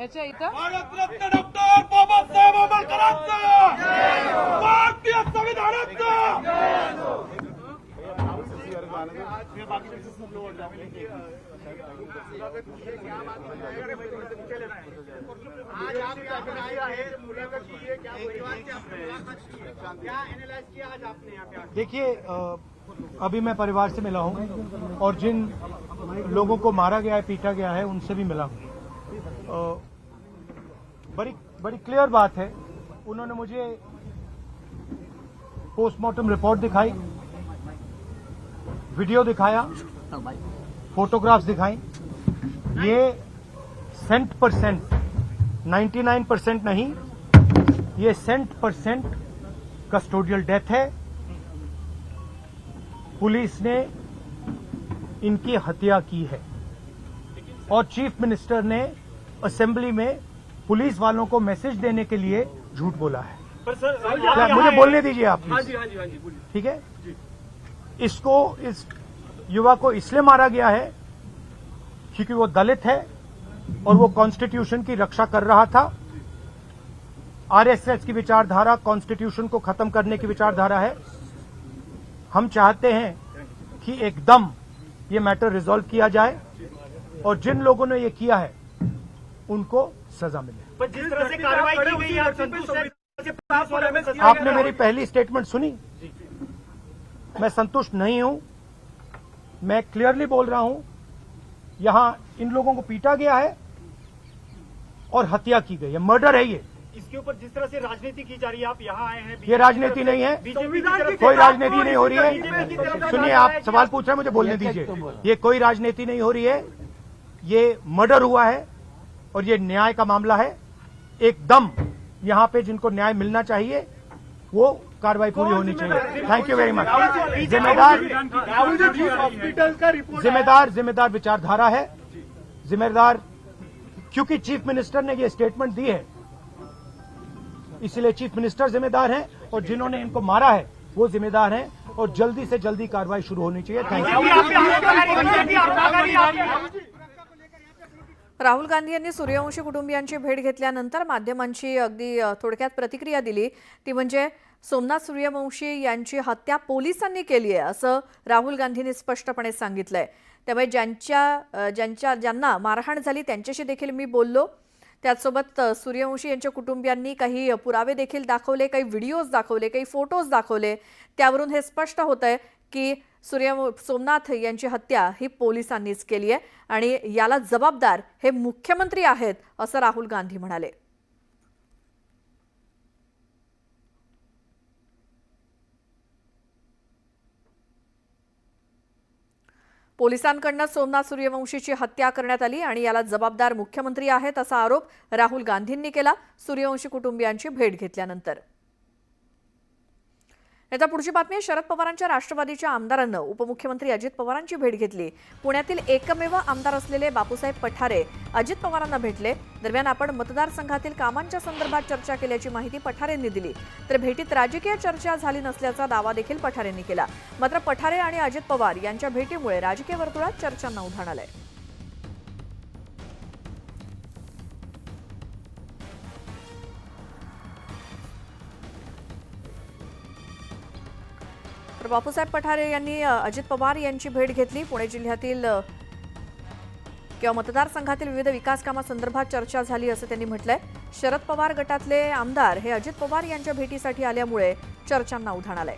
अच्छा, तो- देखिए अभी मैं परिवार से मिला हूँ और जिन लोगों को मारा गया है पीटा गया है उनसे भी मिला हूँ। बड़ी बड़ी क्लियर बात है। उन्होंने मुझे पोस्टमार्टम रिपोर्ट दिखाई वीडियो दिखाया फोटोग्राफ्स दिखाई। ये सेंट परसेंट 99 परसेंट नहीं, ये सेंट परसेंट कस्टोडियल डेथ है। पुलिस ने इनकी हत्या की है। और चीफ मिनिस्टर ने असेंबली में पुलिस वालों को मैसेज देने के लिए झूठ बोला है। क्या मुझे बोलने दीजिए आप हाँ हाँ जी हाँ ठीक है? इसको इस युवा को इसलिए मारा गया है क्योंकि वो दलित है और वो कॉन्स्टिट्यूशन की रक्षा कर रहा था। आरएसएस की विचारधारा कॉन्स्टिट्यूशन को खत्म करने की विचारधारा है। हम चाहते हैं कि एकदम ये मैटर रिजॉल्व किया जाए और जिन लोगों ने ये किया है उनको सजा मिले। पर जिस तरह से कार्रवाई की गई आप संतुष्ट हैं? आपने मेरी पहली स्टेटमेंट सुनी? मैं संतुष्ट नहीं हूँ। मैं क्लियरली बोल रहा हूँ यहाँ इन लोगों को पीटा गया है और हत्या की गई है। मर्डर है ये। इसके ऊपर जिस तरह से राजनीति की जा रही है आप यहाँ आए हैं ये राजनीति नहीं है। बीजेपी कोई राजनीति नहीं हो रही है। सुनिए आप सवाल पूछ रहे हैं मुझे बोलने दीजिए। ये कोई राजनीति नहीं हो रही है। ये मर्डर हुआ है। और ये न्याय का मामला है एकदम यहाँ पे जिनको न्याय मिलना चाहिए वो कार्रवाई पूरी होनी चाहिए थैंक यू वेरी मच जिम्मेदार हॉस्पिटल का जिम्मेदार जिम्मेदार विचारधारा है जिम्मेदार क्योंकि चीफ मिनिस्टर ने ये स्टेटमेंट दी है इसलिए चीफ मिनिस्टर जिम्मेदार हैं और जिन्होंने इनको मारा है वो जिम्मेदार हैं और जल्दी से जल्दी कार्रवाई शुरू होनी चाहिए थैंक यू राहुल गांधी यांनी सूर्यवंशी कुटुंबियांची भेट घेतल्यानंतर माध्यमांची अगदी थोडक्यात प्रतिक्रिया दिली. ती म्हणजे सोमनाथ सूर्यवंशी यांची हत्या पोलिसांनी केली आहे असं राहुल गांधींनी स्पष्टपणे सांगितलंय. त्यामुळे ज्यांच्या ज्यांच्या ज्यांना मारहाण झाली त्यांच्याशी देखील मी बोललो. त्याचसोबत सूर्यवंशी यांच्या कुटुंबियांनी काही पुरावे देखील दाखवले काही व्हिडिओज दाखवले काही फोटोज दाखवले. त्यावरून हे स्पष्ट होत आहे की सूर्य सोमनाथ यांची हत्या ही पोलिसांनीच केली आहे आणि याला जबाबदार हे मुख्यमंत्री आहेत असं राहुल गांधी म्हणाले. पोलिसांकडनं सोमनाथ सूर्यवंशीची हत्या करण्यात आली आणि याला जबाबदार मुख्यमंत्री आहेत असा आरोप राहुल गांधींनी केला. सूर्यवंशी कुटुंबियांची भेट घेतल्यानंतर. आता पुढची बातमी आहे. शरद पवारांच्या राष्ट्रवादीच्या आमदारांनं उपमुख्यमंत्री अजित पवारांची भेट घेतली. पुण्यातील एकमेव आमदार असलेले बापूसाहेब पठारे अजित पवारांना भेटले. दरम्यान आपण मतदारसंघातील कामांच्या संदर्भात चर्चा केल्याची माहिती पठारेंनी दिली. तर भेटीत राजकीय चर्चा झाली नसल्याचा दावा देखील पठारेंनी केला. मात्र पठारे आणि अजित पवार यांच्या भेटीमुळे राजकीय वर्तुळात चर्चांना उधाण आलंय. तर बापूसाहेब पठारे यांनी अजित पवार यांची भेट घेतली. पुणे जिल्ह्यातील किंवा मतदारसंघातील विविध विकास कामासंदर्भात चर्चा झाली असं त्यांनी म्हटलंय. शरद पवार गटातले आमदार हे अजित पवार यांच्या भेटीसाठी आल्यामुळे चर्चांना उधाण आलंय.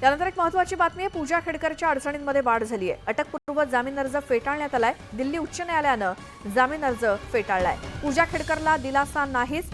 त्यानंतर एक महत्वाची बातमी आहे. पूजा खेडकरच्या अडचणींमध्ये वाढ झाली आहे अटकपूर्व जामीन अर्ज फेटाळण्यात आलाय. दिल्ली उच्च न्यायालयानं जामीन अर्ज फेटाळलाय. पूजा खेडकरला दिलासा नाहीच.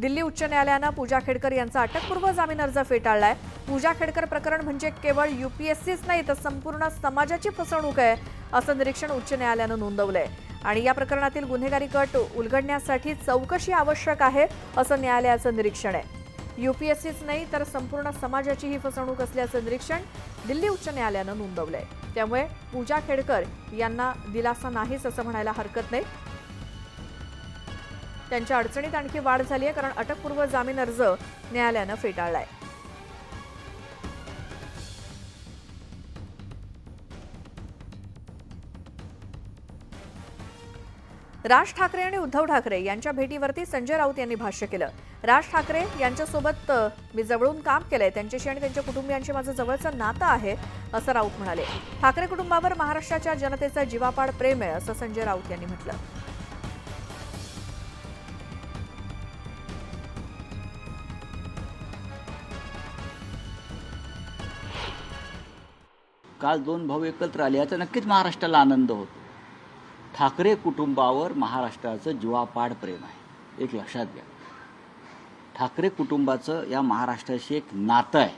दिल्ली उच्च न्यायालयानं पूजा खेडकर यांचा अटकपूर्व जामीन अर्ज फेटाळलाय. पूजा खेडकर प्रकरण म्हणजे केवळ युपीएससीच नाही तर संपूर्ण समाजाची फसवणूक आहे असं निरीक्षण उच्च न्यायालयानं नोंदवलंय. आणि या प्रकरणातील गुन्हेगारी कट उलगडण्यासाठी चौकशी आवश्यक आहे असं न्यायालयाचं निरीक्षण आहे. युपीएससीच नाही तर संपूर्ण समाजाची ही फसवणूक असल्याचं निरीक्षण दिल्ली उच्च न्यायालयानं नोंदवलंय. त्यामुळे पूजा खेडकर यांना दिलासा नाहीच असं म्हणायला हरकत नाही. त्यांच्या अडचणीत आणखी वाढ झाली आहे कारण अटकपूर्व जामीन अर्ज न्यायालयानं फेटाळलाय. राज ठाकरे आणि उद्धव ठाकरे यांच्या भेटीवरती संजय राऊत यांनी भाष्य केलं. राज ठाकरे यांच्यासोबत मी जवळून काम केलंय त्यांच्याशी आणि त्यांच्या कुटुंबियांशी माझं जवळचं नातं आहे असं राऊत म्हणाले. ठाकरे कुटुंबावर महाराष्ट्राच्या जनतेचं जीवापाड प्रेम आहे असं संजय राऊत यांनी म्हटलं. काल दोन भाऊ एकत्र आले याचा नक्कीच महाराष्ट्राला आनंद होतो. ठाकरे कुटुंबावर महाराष्ट्राचं जीवापाड प्रेम आहे. एक लक्षात घ्या. ठाकरे कुटुंबाचं या महाराष्ट्राशी एक नातं आहे.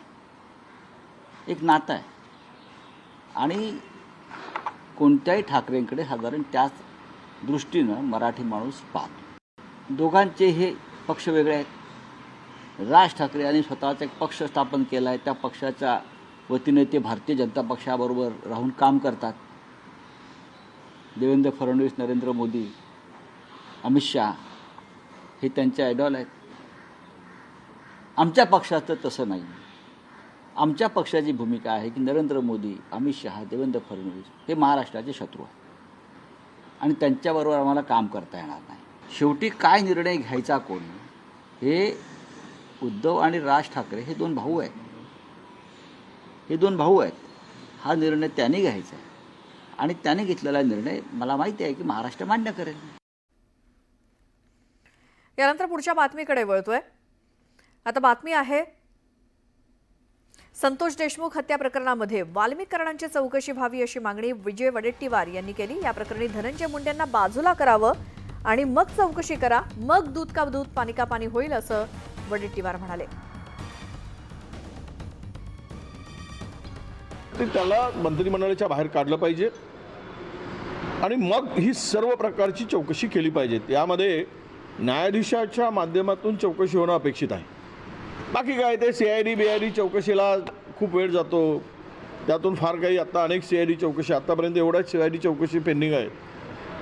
एक नातं आहे. आणि कोणत्याही ठाकरेंकडे साधारण त्याच दृष्टीनं मराठी माणूस पाहतो. दोघांचे हे पक्ष वेगळे आहेत. राज ठाकरे यांनी स्वतःचा एक पक्ष स्थापन केला आहे त्या पक्षाच्या वतीने ते भारतीय जनता पक्षाबरोबर राहून काम करतात. देवेंद्र फडणवीस नरेंद्र मोदी अमित शहा हे त्यांचे आयडॉल आहेत. आमच्या पक्षाचं तसं नाही. आमच्या पक्षाची भूमिका आहे की नरेंद्र मोदी अमित शहा देवेंद्र फडणवीस हे महाराष्ट्राचे शत्रू आहेत. आणि त्यांच्याबरोबर आम्हाला काम करता येणार नाही. शेवटी काय निर्णय घ्यायचा कोण? हे उद्धव आणि राज ठाकरे हे दोन भाऊ आहेत. हे दोन भाऊ आहेत. हा निर्णय त्यांनी घ्यायचा आहे. आणि त्याने घेतलेला निर्णय मला माहिती आहे की महाराष्ट्र मान्य करेल. यानंतर पुढच्या बातमीकडे वळतोय. आता बातमी आहे संतोष देशमुख हत्या प्रकरणामध्ये वाल्मिकरणांची चौकशी व्हावी अशी मागणी विजय वडेट्टीवार यांनी केली. या प्रकरणी धनंजय मुंडेंना बाजूला करावं आणि मग चौकशी करा मग दूध का दूध पाणी का पाणी होईल असं वडेट्टीवार म्हणाले. ते त्याला मंत्रिमंडळाच्या बाहेर काढलं पाहिजे. आणि मग ही सर्व प्रकारची चौकशी केली पाहिजे. यामध्ये न्यायाधीशाच्या माध्यमातून चौकशी होणं अपेक्षित आहे. बाकी काय ते C I D B I D चौकशीला खूप वेळ जातो. त्यातून फार काही आत्ता अनेक सी आय डी चौकशी आत्तापर्यंत एवढ्याच सी आय डी चौकशी पेंडिंग आहे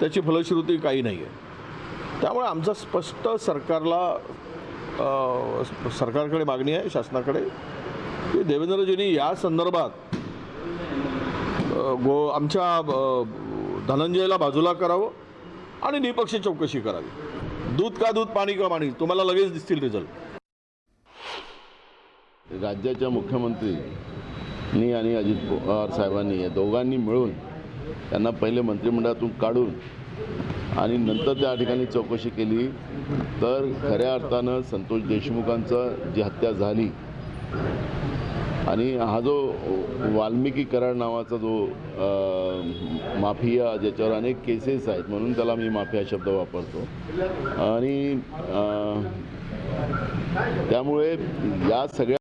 त्याची फलश्रुती काही नाही आहे. त्यामुळे आमचं स्पष्ट सरकारला सरकारकडे मागणी आहे शासनाकडे. की देवेंद्रजींनी या संदर्भात गो आमच्या धनंजयला बाजूला करावं आणि निपक्ष चौकशी करावी. दूध का दूध पाणी का पाणी तुम्हाला लगेच दिसतील रिझल्ट राज्याच्या मुख्यमंत्रीनी आणि अजित पवार साहेबांनी या दोघांनी मिळून त्यांना पहिले मंत्रिमंडळातून काढून आणि नंतर त्या ठिकाणी चौकशी केली तर खऱ्या अर्थानं संतोष देशमुखांचं जी हत्या झाली आणि हा जो वाल्मिकी कराड नावाचा जो माफिया ज्याच्यावर अनेक केसेस आहेत म्हणून त्याला मी माफिया शब्द वापरतो. आणि त्यामुळे या सगळ्या